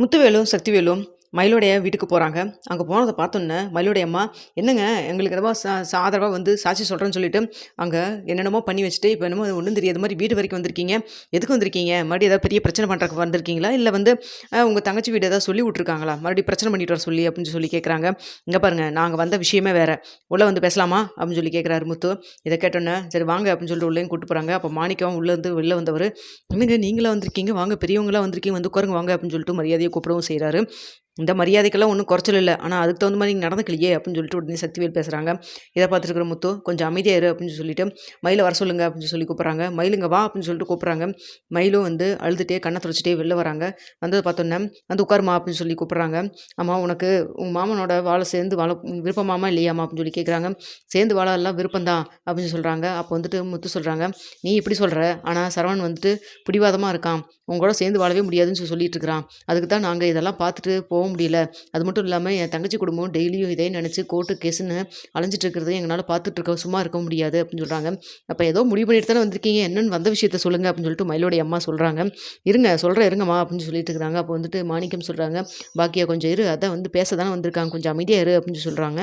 முத்துவேலும் சக்திவேலும் மயிலோடைய வீட்டுக்கு போகிறாங்க அங்கே போனதை பார்த்தோன்னே மயிலோடைய அம்மா என்னங்க எங்களுக்கு என்னமோ சா ஆதரவாக வந்து சாட்சி சொல்கிறேன்னு சொல்லிட்டு அங்கே என்னென்னமோ பண்ணி வச்சுட்டு இப்போ என்னமோ ஒன்றும் தெரியாத மாதிரி வீடு வரைக்கும் வந்திருக்கீங்க. எதுக்கு வந்திருக்கீங்க? மறுபடியும் ஏதாவது பெரிய பிரச்சனை பண்ணுறதுக்கு வந்திருக்கீங்களா? இல்லை வந்து உங்கள் தங்கச்சி வீடு ஏதாவது சொல்லி விட்ருக்காங்களா மறுபடியும் பிரச்சனை பண்ணிட்டு வர சொல்லி அப்படின்னு சொல்லி கேட்குறாங்க இங்கே பாருங்கள் நாங்கள் வந்த விஷயமே வேறு. உள்ளே வந்து பேசலாமா? அப்படின்னு சொல்லி கேட்குறாரு முத்து. இதை கேட்டோன்னே சரி வாங்க அப்படின்னு சொல்லிட்டு உள்ளேயும் கூப்பிட்டு போகிறாங்க அப்போ மாணிக்கம் உள்ளேருந்து வெளில வந்தவர் என்னங்க நீங்களா வந்திருக்கீங்க? வாங்க பெரியவங்களா வந்திருக்கீங்க வந்து உட்காருங்க வாங்க அப்படின்னு சொல்லிட்டு மரியாதையை கூப்பிடவும் செய்கிறாரு இந்த மரியாதைக்கெல்லாம் ஒன்றும் குறைச்சல் இல்லை. ஆனால் அதுக்கு தகுந்த மாதிரி நீங்கள் நடந்துக்கலையே அப்படின்னு சொல்லிட்டு உடனே சக்திவேல் பேசுகிறாங்க இதை பார்த்துருக்குற முத்து கொஞ்சம் அமைதியாக இரு அப்படின்னு சொல்லிட்டு மயிலை வர சொல்லுங்க அப்படின்னு சொல்லி கூப்பிட்றாங்க. மயிலுங்க வா அப்படின்னு சொல்லிட்டு கூப்பிட்றாங்க. மயிலும் வந்து அழுதுகிட்டே கண்ணை துடைச்சிட்டே வெளில வராங்க. வந்தது பார்த்தோன்னே வந்து உட்காருமா அப்படின்னு சொல்லி கூப்பிட்றாங்க. அம்மா உனக்கு உங்கள் மாமனோட வாழை சேர்ந்து வாழ விருப்பமாமா இல்லையாமா அப்படின்னு சொல்லி கேட்குறாங்க சேர்ந்து வாழ எல்லாம் விருப்பம்தான் அப்படின்னு சொல்கிறாங்க அப்போ வந்துட்டு முத்து சொல்கிறாங்க நீ இப்படி சொல்கிற ஆனால் சரவணன் வந்துட்டு பிடிவாதமாக இருக்கான். உங்களோட சேர்ந்து வாழவே முடியாதுன்னு சொல்லி சொல்லிட்டு இருக்கிறான். அதுக்கு தான் நாங்கள் இதெல்லாம் பார்த்துட்டு போ போக முடியல. அது மட்டும் இல்லாமல் என் தங்கச்சி குடும்பம் டெய்லியும் இதே நினச்சி கோர்ட்டு கேஸுன்னு அலைஞ்சிட்டு இருக்கிறது எங்களால் பார்த்துட்டு இருக்க சும்மா இருக்க முடியாது அப்படின்னு சொல்கிறாங்க அப்போ ஏதோ முடிவு பண்ணிட்டு தானே வந்திருக்கீங்க. என்னென்னு வந்த விஷயத்த சொல்லுங்கள் அப்படின்னு சொல்லிட்டு மயிலோடைய அம்மா சொல்கிறாங்க இருங்க சொல்கிறேன் இருங்கம்மா அப்படின்னு சொல்லிட்டு இருக்கிறாங்க அப்போ வந்துட்டு மாணிக்கம் சொல்கிறாங்க பாக்கியா கொஞ்சம் இரு அதான் வந்து பேச தானே வந்திருக்காங்க. கொஞ்சம் அமைதியாக இரு அப்படின்னு சொல்கிறாங்க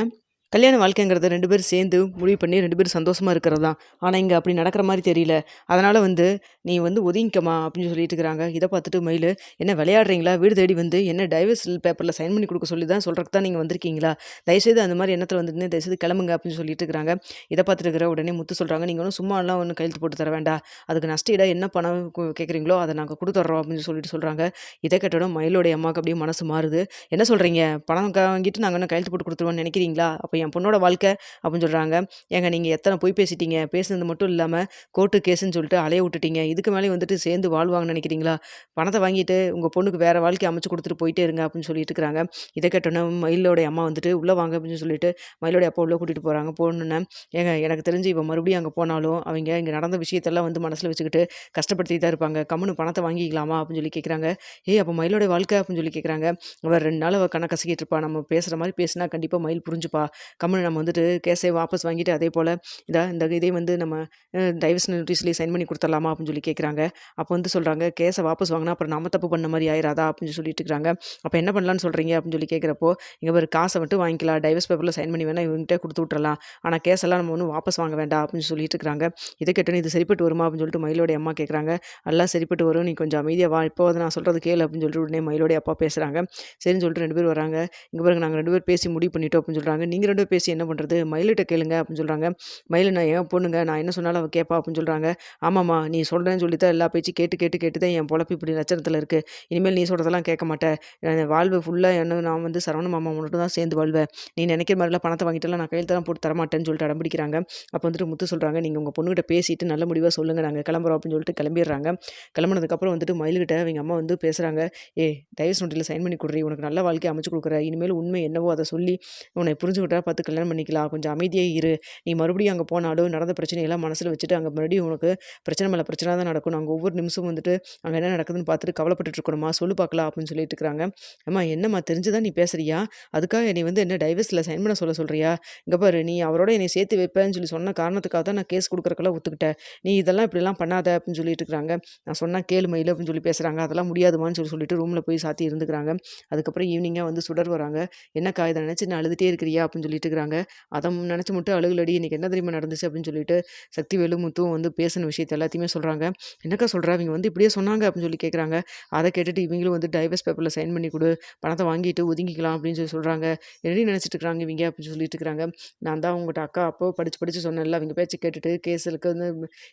கல்யாண வாழ்க்கைங்கிறத ரெண்டு பேரும் சேர்ந்து முடிவு பண்ணி ரெண்டு பேரும் சந்தோஷமாக இருக்கிறது தான் ஆனால் இங்கே அப்படி நடக்கிற மாதிரி தெரியல. அதனால் வந்து நீ வந்து ஒதுங்கிக்கமா? அப்படின்னு சொல்லிட்டு இருக்கிறாங்க. இதை பார்த்துட்டு மயில் என்ன விளையாடுறீங்களா? வீடு தேடி வந்து என்ன டைவர்ஸ் பேப்பரில் சைன் பண்ணி கொடுக்க சொல்லி தான் சொல்கிறக்கு தான் நீங்கள் வந்திருக்கீங்களா? தயவுசெய்து அந்த மாதிரி எண்ணத்தில் வந்துட்டு தயவுசெய்து கிளம்புங்க அப்படின்னு சொல்லிட்டு இருக்கிறாங்க. இதை பார்த்துட்டு இருக்கிற உடனே முத்து சொல்கிறாங்க நீங்கள் ஒன்றும் சும்மாலாம் ஒன்றும் கையெழுத்து போட்டு தர வேண்டாம். அதுக்கு நஷ்டீடாக என்ன பணம் கேட்குறீங்களோ அதை நாங்கள் கொடுத்துட்றோம் அப்படின்னு சொல்லிட்டு சொல்கிறாங்க இதை கேட்டோட மயிலோடைய அம்மாவுக்கு அப்படியே மனசு மாறுது. என்ன சொல்கிறீங்க பணம் வாங்கிட்டு நாங்கள் என்ன கையெழுத்து போட்டு கொடுத்துருவோம்னு நினைக்கிறீங்களா? அப்போ என் பொண்ணோட வாழ்க்கை அப்படின்னு சொல்கிறாங்க ஏங்க நீங்கள் எத்தனை போய் பேசிட்டீங்க? பேசுனது மட்டும் இல்லாமல் கோர்ட்டு கேஸுன்னு சொல்லிட்டு அலைய விட்டுட்டீங்க. இதுக்கு மேலே வந்துட்டு சேர்ந்து வாழ்வாங்கன்னு நினைக்கிறீங்களா? பணத்தை வாங்கிட்டு உங்கள் பொண்ணுக்கு வேறு வாழ்க்கை அமைச்சு கொடுத்துட்டு போயிட்டே இருங்க அப்படின்னு சொல்லிட்டு இருக்கிறாங்க. இதை கேட்டோன்னே மயிலோடைய அம்மா வந்துட்டு உள்ளே வாங்க அப்படின்னு சொல்லிட்டு மயிலோடைய அப்பா உள்ளே கூட்டிகிட்டு போகிறாங்க போகணுன்னு ஏங்க எனக்கு தெரிஞ்சு இப்போ மறுபடியும் அங்கே போனாலும் அவங்க இங்கே நடந்த விஷயத்தெல்லாம் வந்து மனசில் வச்சுக்கிட்டு கஷ்டப்படுத்தி தான் இருப்பாங்க. கம்முன்னு பணத்தை வாங்கிக்கலாமா அப்படின்னு சொல்லி கேட்குறாங்க ஏய் அப்போ மயிலோடைய வாழ்க்கை அப்படின்னு சொல்லி கேட்குறாங்க அவர் ரெண்டு நாள் அவள் கணக்கசிக்கிட்டு இருப்பா. நம்ம பேசுகிற மாதிரி பேசினா கண்டிப்பாக மயில் புரிஞ்சுப்பா. கம்முன்னு நம்ம வந்துட்டு கேஸை வாபஸ் வாங்கிட்டு அதே போல் இதாக இந்த இதே வந்து நம்ம டைவர்ஸ் நோட்டீஸ்லேயே சைன் பண்ணி கொடுத்துடலாமா அப்படின்னு சொல்லி கேட்குறாங்க அப்போ வந்து சொல்கிறாங்க கேஸை வாபஸ் வாங்கினா அப்புறம் நம்ம தப்பு பண்ண மாதிரி ஆயிராதா? அப்படின்னு சொல்லிட்டு இருக்காங்க. அப்போ என்ன பண்ணலான்னு சொல்கிறீங்க அப்படின்னு சொல்லி கேட்குறப்போ இங்கே ஒரு காசை மட்டும் வாங்கிக்கலாம். டைவர்ஸ் பேப்பரில் சைன் பண்ணி வேணால் இவங்ககிட்ட கொடுத்து விட்றலாம் ஆனால் கேஸெல்லாம் நம்ம ஒன்றும் வாபஸ் வாங்க வேண்டாம். அப்படின்னு சொல்லிட்டு இருக்காங்க. இதை கேட்டோன்னு இது சரிப்பட்டு வருமா? அப்படின்னு சொல்லிட்டு மயிலோடைய அம்மா கேட்குறாங்க எல்லாம் சரிப்பட்டு வரும். நீ கொஞ்சம் அமைதியாக வா. இப்போ நான் சொல்கிறது கேளு. அப்படின்னு சொல்லிட்டு உடனே மயிலோடைய அப்பா பேசுகிறாங்க சரின்னு சொல்லிட்டு ரெண்டு பேர் வராங்க. இங்கே பாருங்க நாங்கள் ரெண்டு பேர் பேசி முடிவு பண்ணிட்டோம். அப்படின்னு சொல்கிறாங்க நீங்கள் ரெண்டு பேசி என்ன பண்ணுறது மயிலிட்ட கேளுங்க அப்படின்னு சொல்கிறாங்க மயில் நான் ஏன் பொண்ணுங்க? நான் என்ன சொன்னாலும் அவள் கேட்பா அப்படின்னு சொல்கிறாங்க ஆமாம்மா நீ சொல்கிறேன்னு சொல்லி தான் எல்லா பேச்சு கேட்டு கேட்டு கேட்டு தான் என் பொழப்பு இப்படி லட்சணத்தில் இருக்குது இனிமேல் நீ சொல்கிறதெல்லாம் கேட்க மாட்டேன் என் வாழ்வு ஃபுல்லாக என்ன நான் வந்து சரவண மாமா மட்டும் தான் சேர்ந்து வாழ்வேன். நீ நினைக்கிற மாதிரிலாம் பணத்தை வாங்கிட்டுலாம் நான் கையெழுத்தெல்லாம் போட்டு தரமாட்டேன்னு சொல்லிட்டு அடம்பிடிக்கிறாங்க. அப்போ வந்துட்டு முத்து சொல்கிறாங்க நீங்கள் உங்கள் பொண்ணுகிட்ட பேசிட்டு நல்ல முடிவாக சொல்லுங்கள் நாங்கள் கிளம்புறோம் அப்படின்னு சொல்லிட்டு கிளம்பிடுறாங்க. கிளம்புனதுக்கப்புறம் வந்துட்டு மயில்கிட்ட அவங்க அம்மா வந்து பேசுகிறாங்க ஏ டைவர்ஸ் நோட்டில் சைன் பண்ணி கொடுறீ உனக்கு நல்ல வாழ்க்கை அமைச்சு கொடுக்குற இனிமேல் உண்மை என்னவோ அதை சொல்லி உன்னை புரிஞ்சுக்கிட்டா பார்த்து கல்யாணம் பண்ணிக்கலாம் கொஞ்சம் அமைதியாக இரு. நீ மறுபடியும் அங்கே போனாலும் நடந்த பிரச்சனையெல்லாம் மனசில் வச்சுட்டு அங்கே மறுபடியும் உனக்கு பிரச்சனை மேலே பிரச்சனை தான் நடக்கும். அங்கே ஒவ்வொரு நிமிஷமும் வந்துட்டு அங்கே என்ன நடக்குதுன்னு பார்த்துட்டு கவலைப்பட்டுட்டு இருக்கணுமா? சொல்லு பார்க்கலாம் அப்படின்னு சொல்லிட்டு இருக்கிறாங்க. அம்மா என்னம்மா தெரிஞ்சுதான் நீ பேசுறியா? அதுக்காக நீ வந்து என்ன டைவர்ஸில் சைன் பண்ண சொல்ல சொல்கிறியா இங்கே பாரு நீ அவரோட என்னை சேர்த்து வைப்பேன்னு சொல்லி சொன்ன காரணத்துக்காக தான் நான் கேஸ் கொடுக்குறக்கெல்லாம் ஒத்துக்கிட்டேன். நீ இதெல்லாம் இப்படிலாம் பண்ணாத அப்படின்னு சொல்லிட்டு இருக்கிறாங்க. நான் சொன்னால் கேளு மயில் அப்படின்னு சொல்லி பேசுகிறாங்க அதெல்லாம் முடியாதுமான்னு சொல்லி சொல்லிட்டு ரூமில் போய் சாத்தி இருந்துக்கிறாங்க. அதுக்கப்புறம் ஈவினிங்காக வந்து சுடர் வராங்க. என்னக்கா இதை நினச்சி நான் அழுதுகிட்டே இருக்கிறியா அப்படின்னு சொல்லி சொல்லிட்டு இருக்கிறாங்க அதை நினச்சி மட்டும் அழுகலடி இன்னைக்கு என்ன தெரியுமா நடந்துச்சு அப்படின்னு சொல்லிட்டு சக்திவேலு முத்துவும் வந்து பேசின விஷயத்த எல்லாத்தையுமே சொல்கிறாங்க என்னக்கா சொல்கிறா இவங்க வந்து இப்படியே சொன்னாங்க அப்படின்னு சொல்லி கேட்குறாங்க அதை கேட்டுட்டு இவங்களும் வந்து டைவர்ஸ் பேப்பரில் சைன் பண்ணி கொடு பணத்தை வாங்கிட்டு ஒதுங்கிக்கலாம் அப்படின்னு சொல்லி சொல்கிறாங்க என்னடி நினச்சிட்டு இருக்கிறாங்க இவங்க? அப்படின்னு சொல்லிட்டு இருக்கிறாங்க நான் தான் உங்கள்கிட்ட அக்கா அப்போ படித்து படித்து சொன்னேன்ல அவங்க பேச்சு கேட்டுட்டு கேஸுக்கு வந்து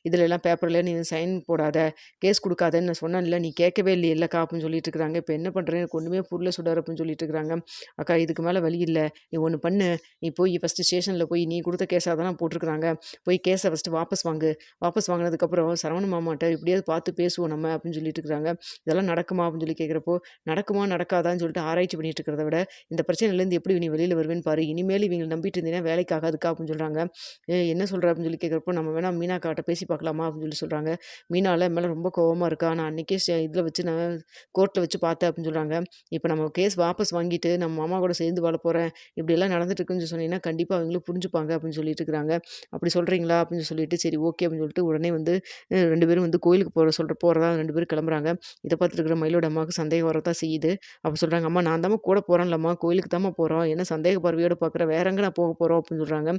இதில் எல்லாம் பேப்பரில் நீ சைன் போடாத கேஸ் கொடுக்காதன்னு நான் சொன்னேன்ல நீ கேட்கவே இல்லை இல்லைக்கா அப்படின்னு சொல்லிட்டு இருக்கிறாங்க இப்போ என்ன பண்ணுறேன் எனக்கு ஒன்றுமே புரியல சுடார் அப்படின்னு சொல்லிட்டு இருக்கிறாங்க அக்கா இதுக்கு மேலே வழி இல்லை நீ ஒன்று பண்ணு நீ போய் ஃபஸ்ட்டு ஸ்டேஷனில் போய் நீ கொடுத்த கேஸாக தானே போட்டிருக்கிறாங்க. போய் கேஸை ஃபஸ்ட்டு வாபஸ் வாங்கு. வாபஸ் வாங்கினதுக்கப்புறம் சரவண மாமாட்ட இப்படியாவது பார்த்து பேசுவோம் நம்ம அப்படின்னு சொல்லிட்டு இருக்கிறாங்க இதெல்லாம் நடக்குமா அப்படின்னு சொல்லி கேட்குறப்போ நடக்குமா நடக்காதான்னு சொல்லிட்டு ஆராய்ச்சி பண்ணிட்டு இருக்கிறத விட இந்த பிரச்சனையிலேருந்து எப்படி நீ வெளியில் வருவேன்னு பாரு. இனிமேல் இவங்க நம்பிட்டு இருந்தீங்கன்னா வேலைக்கு ஆகாதுக்கா அப்படின்னு சொல்கிறாங்க என்ன சொல்கிற அப்படின்னு சொல்லி கேட்குறப்போ நம்ம வேணால் மீனா காட்ட பேசி பார்க்கலாமா அப்படின்னு சொல்லி சொல்கிறாங்க மீனால மேலே ரொம்ப கோவமாக இருக்கா. நான் அன்றைக்கே இதில் வச்சு நான் கோர்ட்டில் வச்சு பார்த்தேன் அப்படின்னு சொல்கிறாங்க இப்போ நம்ம கேஸ் வாபஸ் வாங்கிட்டு நம்ம மாமா கூட சேர்ந்து வாழ போகிறேன் இப்படியெல்லாம் நடந்துட்டு கொஞ்சம் சொன்னீங்கன்னா கண்டிப்பாக அவங்களும் புரிஞ்சுப்பாங்க அப்படின்னு சொல்லிட்டு இருக்கிறாங்க. அப்படி சொல்கிறீங்களா அப்படின்னு சொல்லிட்டு சரி ஓகே அப்படின்னு சொல்லிட்டு உடனே வந்து ரெண்டு பேரும் வந்து கோயிலுக்கு போகிற சொல்கிற போகிறதா ரெண்டு பேரும் கிளம்புறாங்க. இதை பார்த்துருக்குற மயிலோட அம்மாவுக்கு சந்தேகம் வரதான் செய்யுது. அப்போ சொல்கிறாங்க அம்மா நான் தாம்மா கூட போகிறேன்லம்மா கோயிலுக்கு தாம்மா போகிறோம் ஏன்னா சந்தேக பார்வையோடு பார்க்குற? வேற எங்கே நான் போக போகிறோம் அப்படின்னு சொல்கிறாங்க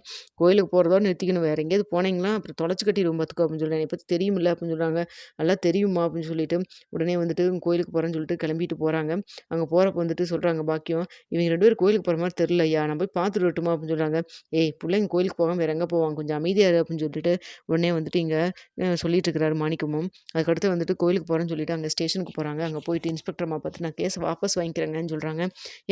கோயிலுக்கு போகிறதோட நிறுத்திக்கணும் வேற. எங்கேயாவது போனீங்களா? அப்புறம் தொலைச்சு கட்டிடுவோம் பார்த்துக்கோ அப்படின்னு சொல்கிறேன் என்னை பற்றி தெரியுமில்ல அப்படின்னு சொல்கிறாங்க நல்லா தெரியுமா அப்படின்னு சொல்லிட்டு உடனே வந்துட்டு கோயிலுக்கு போகிறேன்னு சொல்லிட்டு கிளம்பிட்டு போகிறாங்க அங்கே போகிறப்ப வந்துட்டு சொல்கிறாங்க பாக்கியம் இவங்க ரெண்டு பேரும் கோயிலுக்கு போகிற மாதிரி தெரிலையா ஐயா நான் போய் பார்த்துட்டு வரட்டுமா அப்படின்னு சொல்கிறாங்க ஏய் பிள்ளைங்க கோயிலுக்கு போகாமல் வேற எங்கே போவாங்க? கொஞ்சம் அமைதியாக அப்படின்னு சொல்லிட்டு உடனே வந்துட்டு இங்கே சொல்லிட்டு இருக்கிறாரு மாணிக்கமும். அதுக்கடுத்து வந்துட்டு கோயிலுக்கு போகிறேன்னு சொல்லிட்டு அங்கே ஸ்டேஷனுக்கு போகிறாங்க அங்கே போயிட்டு இன்ஸ்பெக்டர் அம்மா பார்த்து நான் கேஸ் வாபஸ் வாங்கிக்கிறேங்கன்னு சொல்கிறாங்க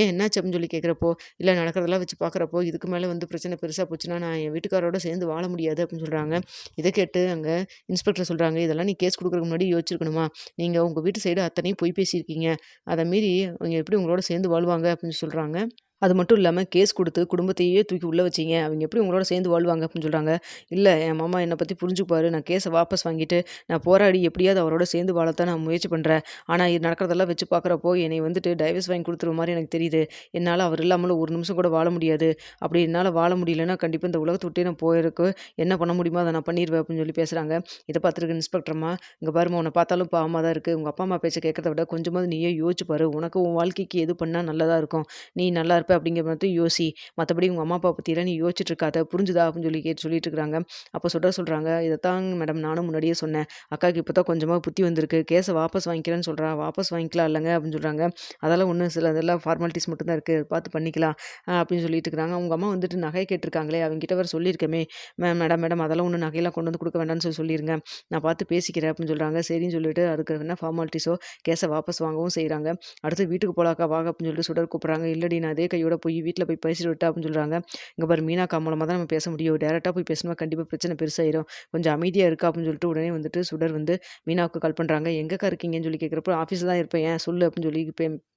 ஏன் என்னாச்சு? அப்படின்னு சொல்லி கேட்குறப்போ இல்லை நடக்கிறதெல்லாம் வச்சு பார்க்குறப்போ இதுக்கு மேலே வந்து பிரச்சனை பெருசாக போச்சுன்னா நான் என் வீட்டுக்காரோட சேர்ந்து வாழ முடியாது அப்படின்னு சொல்கிறாங்க இதை கேட்டு அங்கே இன்ஸ்பெக்டர் சொல்கிறாங்க இதெல்லாம் நீ கேஸ் கொடுக்குறதுக்கு முன்னாடி யோசிச்சிருக்கணுமா? நீங்கள் உங்கள் வீட்டு சைடு அத்தனையும் பொய் பேசியிருக்கீங்க. அதை மீறி அவங்க எப்படி உங்களோட சேர்ந்து வாழ்வாங்க? அப்படின்னு சொல்கிறாங்க அது மட்டும் இல்லாமல் கேஸ் கொடுத்து குடும்பத்தையே தூக்கி உள்ளே வச்சீங்க. அவங்க எப்படி உங்களோட சேர்ந்து வாழ்வாங்க அப்படின்னு சொல்கிறாங்க இல்லை என் மாமா என்னை பற்றி புரிஞ்சுப்பாரு நான் கேஸை வாபஸ் வாங்கிட்டு நான் போராடி எப்படியாவது அவரோட சேர்ந்து வாழத்தான் நான் முயற்சி பண்ணுறேன் ஆனால் இது நடக்கிறதெல்லாம் வச்சு பார்க்குறப்போ என்னை வந்துட்டு டைவர்ஸ் வாங்கி கொடுத்துருவ மாதிரி எனக்கு தெரியுது. என்னால் அவர் இல்லாமல் ஒரு நிமிஷம் கூட வாழ முடியாது. அப்படி என்னால் வாழ முடியலன்னா கண்டிப்பாக இந்த உலகத்தை விட்டே நான் போயிருக்கு என்ன பண்ண முடியுமோ அதை நான் பண்ணிடுவேன் அப்படின்னு சொல்லி பேசுகிறாங்க இதை பார்த்துருக்கு இன்ஸ்பெக்டர்மா இங்கே பாருமா உன்னை பார்த்தாலும் பாவமாக தான் இருக்குது உங்கள் அப்பா அம்மா பேச்சை கேட்கறத விட கொஞ்சமாவது நீயே யோசிச்சு பாரு. உனக்கு உன் வாழ்க்கைக்கு எது பண்ணால் நல்லதாக இருக்கும். நீ நல்லா இருப்ப அப்படிங்கிற மாதிரி யோசி. மற்றபடி உங்கள் அம்மா அப்பா பற்றிலாம் நீ யோசிச்சுட்டு இருக்காத புரிஞ்சுதா அப்படின்னு சொல்லி கேட்டு சொல்லிட்டு இருக்கிறாங்க அப்போ சொல்கிற சொல்கிறாங்க இதைத்தான் மேடம் நானும் முன்னாடியே சொன்னேன். அக்காவுக்கு இப்போ தான் கொஞ்சமாக புத்தி வந்திருக்கு. கேஸை வாபஸ் வாங்கிக்கிறேன்னு சொல்கிறா வாபஸ் வாங்கிக்கலாம் இல்லைங்க அப்படின்னு சொல்கிறாங்க அதெல்லாம் ஒன்றும் சில அதெல்லாம் ஃபார்மாலிட்டிஸ் மட்டும் தான் இருக்குது பார்த்து பண்ணிக்கலாம் அப்படின்னு சொல்லிட்டு இருக்கிறாங்க உங்கள் அம்மா வந்துட்டு நகை கேட்டிருக்காங்களே அவங்ககிட்ட வர வேறு சொல்லியிருக்கமே. மேம் மேடம் மேடம் அதெல்லாம் ஒன்றும் நகையெல்லாம் கொண்டு வந்து கொடுக்க வேண்டாம்னு சொல்லி சொல்லிடுங்க நான் பார்த்து பேசிக்கிறேன் அப்படின்னு சொல்கிறாங்க சரின்னு சொல்லிட்டு அதுக்கு என்ன ஃபார்மாலிட்டிஸோ கேஸை வாபஸ் வாங்கவும் செய்கிறாங்க அடுத்து வீட்டுக்கு போலாக்கா வாங்க அப்படின்னு சொல்லிட்டு சுடர் கூப்பிட்றாங்க. இல்லடி நான் அதே கையோட போய் வீட்டில் போய் பேசிட்டு விட்டா அப்படின்னு சொல்கிறாங்க இங்கே பாரு மீனாக்கா மூலமாக தான் நம்ம பேச முடியும். டேரெக்டாக போய் பேசணுமா கண்டிப்பாக பிரச்சனை பெருசாயிரும். கொஞ்சம் அமைதியாக இருக்கா அப்படின்னு சொல்லிட்டு உடனே வந்துட்டு சுடர் வந்து மீனாவுக்கு கால் பண்ணுறாங்க எங்கே இருக்கீங்கன்னு சொல்லி கேட்குறப்போ ஆஃபீஸில் தான் இருப்பேன். ஏன்? சொல்லு அப்படின்னு சொல்லி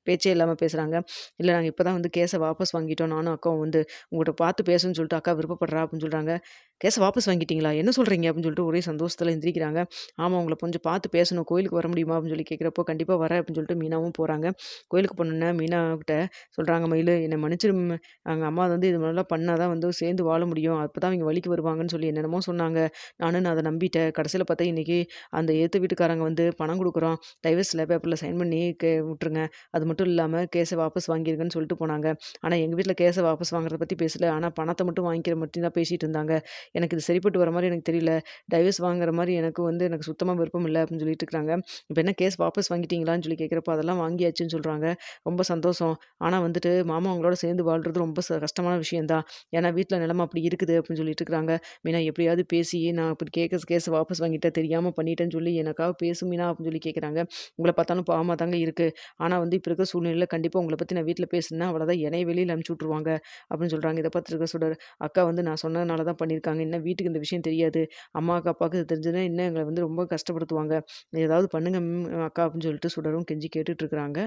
பேச்சே இல்லாமல் பேசுகிறாங்க இல்லை நாங்கள் இப்போ தான் வந்து கேஸை வாபஸ் வாங்கிட்டோம். நானும் அக்காவும் வந்து உங்கள்கிட்ட பார்த்து பேசுன்னு சொல்லிட்டு அக்கா விருப்பப்படுறா அப்படின்னு சொல்கிறாங்க கேஸை வாபஸ் வாங்கிட்டீங்களா? என்ன சொல்கிறீங்க அப்படின்னு சொல்லிட்டு ஒரே சந்தோஷத்தில் எந்திரிக்கிறாங்க. ஆமாம் உங்களை கொஞ்சம் பார்த்து பேசணும். கோயிலுக்கு வர முடியுமா? அப்படின்னு சொல்லி கேட்குறப்போ கண்டிப்பாக வரேன் அப்படின்னு சொல்லிட்டு மீனாவும் போகிறாங்க கோயிலுக்கு போனோன்னே மீனாக்கிட்ட சொல்கிறாங்க மயில் என்னை மன்னிச்சிரு எங்கள் அம்மா வந்து இது மாதிரிலாம் பண்ணால் தான் வந்து சேர்ந்து வாழ முடியும். அப்போ தான் அவங்க வழிக்கு வருவாங்கன்னு சொல்லி என்னென்னமோ சொன்னாங்க. நானும் நான் அதை நம்பிட்டேன். கடைசியில் பார்த்தா இன்றைக்கி அந்த ஏற்று வீட்டுக்காரங்க வந்து பணம் கொடுக்குறோம். டைவர்ஸில் பேப்பரில் சைன் பண்ணி கே விட்ருங்க அது மட்டும் மட்டும் இல்லாமல் கேஸை வாபஸ் வாங்கிருங்கன்னு சொல்லிட்டு போனாங்க. ஆனால் எங்கள் வீட்டில் கேஸை வாபஸ் வாங்குறத பற்றி பேசல. ஆனால் பணத்தை மட்டும் வாங்கிக்கிற மட்டும் தான் பேசிகிட்டு இருந்தாங்க. எனக்கு இது சரிப்பட்டு வர மாதிரி எனக்கு தெரியல. டைவர்ஸ் வாங்குற மாதிரி எனக்கு வந்து எனக்கு சுத்தமாக விருப்பம் இல்லை அப்படின்னு சொல்லிட்டு இருக்காங்க. இப்போ என்ன கேஸ் வாபஸ் வாங்கிட்டீங்களான்னு சொல்லி கேட்குறப்போ அதெல்லாம் வாங்கியாச்சுன்னு சொல்கிறாங்க ரொம்ப சந்தோஷம். ஆனால் வந்துட்டு மாமா அவங்களோட சேர்ந்து வாழ்கிறது ரொம்ப ச- கஷ்டமான விஷயம்தான். ஏன்னா வீட்டில் நிலமை அப்படி இருக்குது அப்படின்னு சொல்லிட்டு இருக்காங்க. மீனா எப்படியாவது பேசி நான் இப்படி கேட்க கேஸ் வாபஸ் வாங்கிட்டேன் தெரியாமல் பண்ணிட்டேன்னு சொல்லி எனக்காக பேசும் மீனா அப்படின்னு சொல்லி கேட்குறாங்க உங்களை பார்த்தாலும் பாவமாக தாங்க இருக்குது ஆனால் வந்து இப்போ இருக்க சூழ்நிலையில் கண்டிப்பாக உங்களை பற்றி நான் வீட்டில் பேசுனா அவ்வளோதான். என்னைய வெளியில் அனுப்பிச்சி விட்ருவாங்க அப்படின்னு சொல்கிறாங்க இதை பார்த்துருக்க சொல்கிறார் அக்கா வந்து நான் சொன்னதுனால தான் பண்ணியிருக்காங்க. இன்னும் வீட்டுக்கு இந்த விஷயம் தெரியாது. அம்மாவுக்கு அப்பாவுக்கு இது தெரிஞ்சதுன்னா இன்னும் எங்களை வந்து ரொம்ப கஷ்டப்படுத்துவாங்க. ஏதாவது பண்ணுங்க அக்கா அப்படின்னு சொல்லிட்டு சுடரும் கெஞ்சி கேட்டுட்ருக்குறாங்க